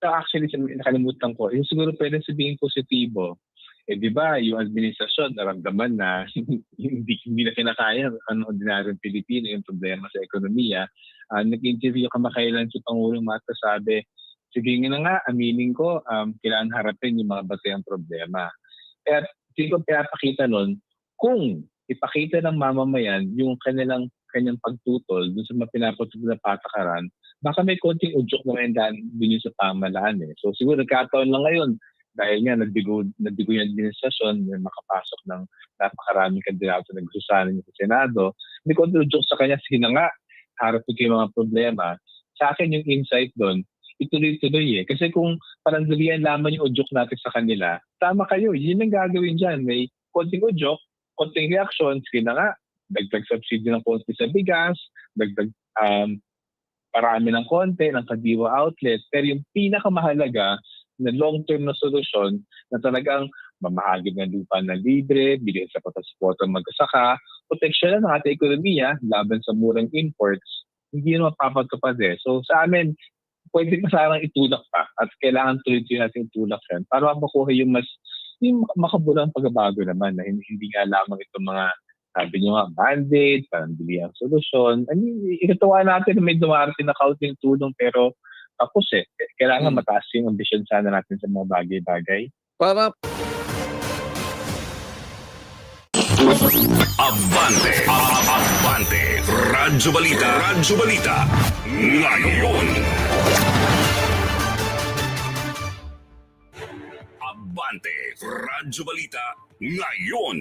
Actually, nakalimutan ko, yung siguro pwede sabihin positibo, eh di ba, yung administrasyon naramdaman na hindi, hindi na kinakaya ang ordinaryong Pilipino yung problema sa ekonomiya. Uh, nag-interview kamakailan si Pangulong Marcos sabi, sige nga nga, aminin ko, um, kailangan harapin yung mga batayang problema. Kaya hindi ko pinapakita nun, kung ipakita ng mamamayan yung kanilang kanyang pagtutol dun sa mga pinapatutol na patakaran, baka may konting udyok na daan din yun sa pamalaan eh. So siguro nagkataon lang ngayon dahil nga nagbigo, nagbigo yung administrasyon, may makapasok ng napakaraming kandidato na niya sa Senado, may konting udyok sa kanya, sige na nga, harap ko yung mga problema. Sa akin yung insight doon, ituloy-tuloy eh. Kasi kung parang dalian lamang yung udyok natin sa kanila, tama kayo, yun ang gagawin dyan. May konting udyok, konting reaction, sige na nga, dagdag subsidy ng konti sa bigas, dagdag um, parami ng konti ng kadiwa outlet. Pero yung pinakamahalaga na long-term na solusyon na talagang mamahagin ng lupa na libre, bigyan sa patasupoto ng magsasaka, proteksyon ng ating ekonomiya laban sa murang imports, hindi yun mapapagkapad eh. So sa amin, pwede pa sarang itulak pa at kailangan tuloy-tuloy natin itulak yan para makuha yung mas yung makabulang pagbabago naman na hindi nga lamang itong mga sabi nyo nga, band-aid, parang bili ang solusyon. I mean, ikatuwa natin na may dumarating na kaunting tulong pero tapos eh, kailangan Hmm. mataas yung ambisyon sana natin sa mga bagay-bagay. Para Abante, Abante, Radyo Balita, Radyo Balita, ngayon. Abante, Radyo Balita, ngayon.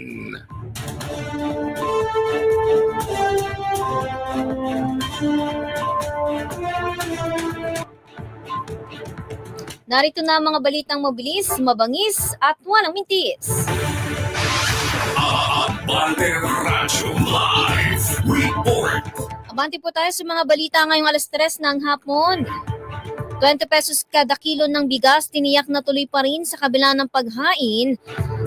Narito na mga balitang mabilis, mabangis at walang mintis. Abante Radyo Live Report. Abante po tayo sa mga balita ngayong alas 3 ng hapon. 20 pesos kada kilo ng bigas tiniyak na tuloy pa rin sa kabila ng paghain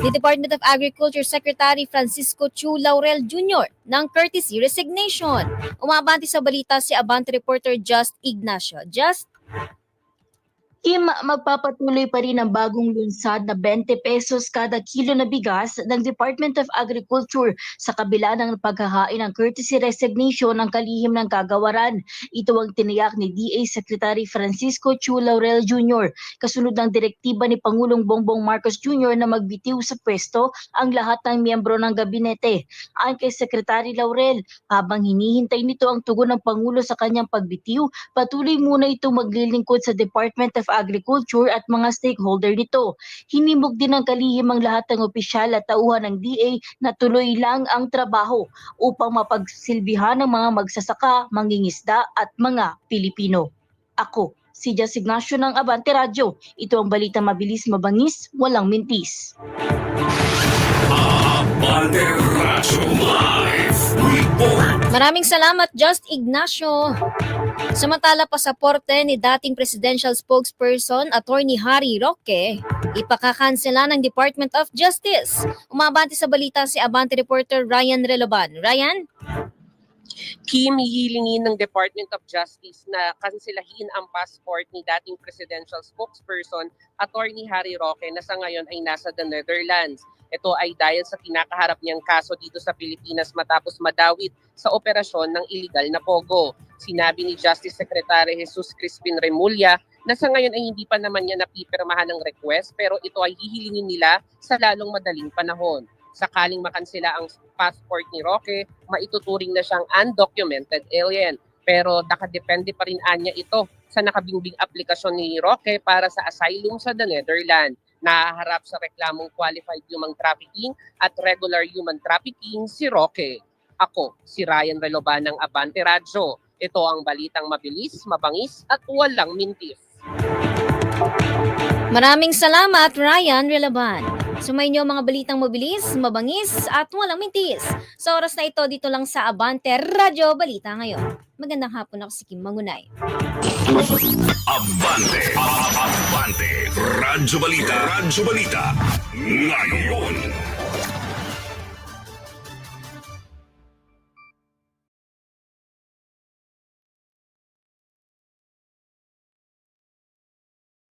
ni Department of Agriculture Secretary Francisco Chu Laurel Jr. ng courtesy resignation. Umabante sa balita si Abante reporter Just Ignacio. Just Kim, magpapatuloy pa rin ang bagong lunsad na 20 pesos kada kilo na bigas ng Department of Agriculture sa kabila ng paghahain ng courtesy resignation ng kalihim ng kagawaran. Ito ang tiniyak ni DA Secretary Francisco Chu Laurel Jr. kasunod ng direktiba ni Pangulong Bongbong Marcos Jr. na magbitiw sa pwesto ang lahat ng miyembro ng gabinete. Ayon kay Secretary Laurel, habang hinihintay nito ang tugon ng Pangulo sa kanyang pagbitiw, patuloy muna itong maglilingkod sa Department of Agriculture at mga stakeholder nito. Hinimok din ng kalihim ang lahat ng opisyal at tauhan ng DA na tuloy lang ang trabaho upang mapagsilbihan ng mga magsasaka, mangingisda at mga Pilipino. Ako, si Jess Ignacio ng Abante Radio. Ito ang balita mabilis, mabangis, walang mintis. Abante Radyo Live Report. Maraming salamat Just Ignacio. Samantala pasaporte ni dating presidential spokesperson Attorney Harry Roque ipakakansela ng Department of Justice. Umabante sa balita si Abante reporter Ryan Reloban. Ryan? Kim hihilingin ng Department of Justice na kanselahin ang passport ni dating presidential spokesperson Attorney Harry Roque na sa ngayon ay nasa the Netherlands. Ito ay dahil sa kinakaharap niyang kaso dito sa Pilipinas matapos madawit sa operasyon ng illegal na pogo. Sinabi ni Justice Secretary Jesus Crispin Remulla na sa ngayon ay hindi pa naman niya napipirmahan ng request pero ito ay hihilingin nila sa lalong madaling panahon. Sakaling makansela ang passport ni Roque, maituturing na siyang undocumented alien. Pero nakadepende pa rin anya ito sa nakabingbing aplikasyon ni Roque para sa asylum sa the Netherlands. Nahaharap sa reklamong qualified human trafficking at regular human trafficking si Roque. Ako, si Ryan Reloban ng Abante Radyo. Ito ang balitang mabilis, mabangis at walang mintis. Maraming salamat Ryan Reloban. Sumayin niyo ang mga balitang mabilis, mabangis at walang mintis. Sa oras na ito dito lang sa Abante Radyo Balita ngayon. Magandang hapon ako si Kim Mangunay. Abante, Abante, Radyo Balita, Radyo Balita, ngayon.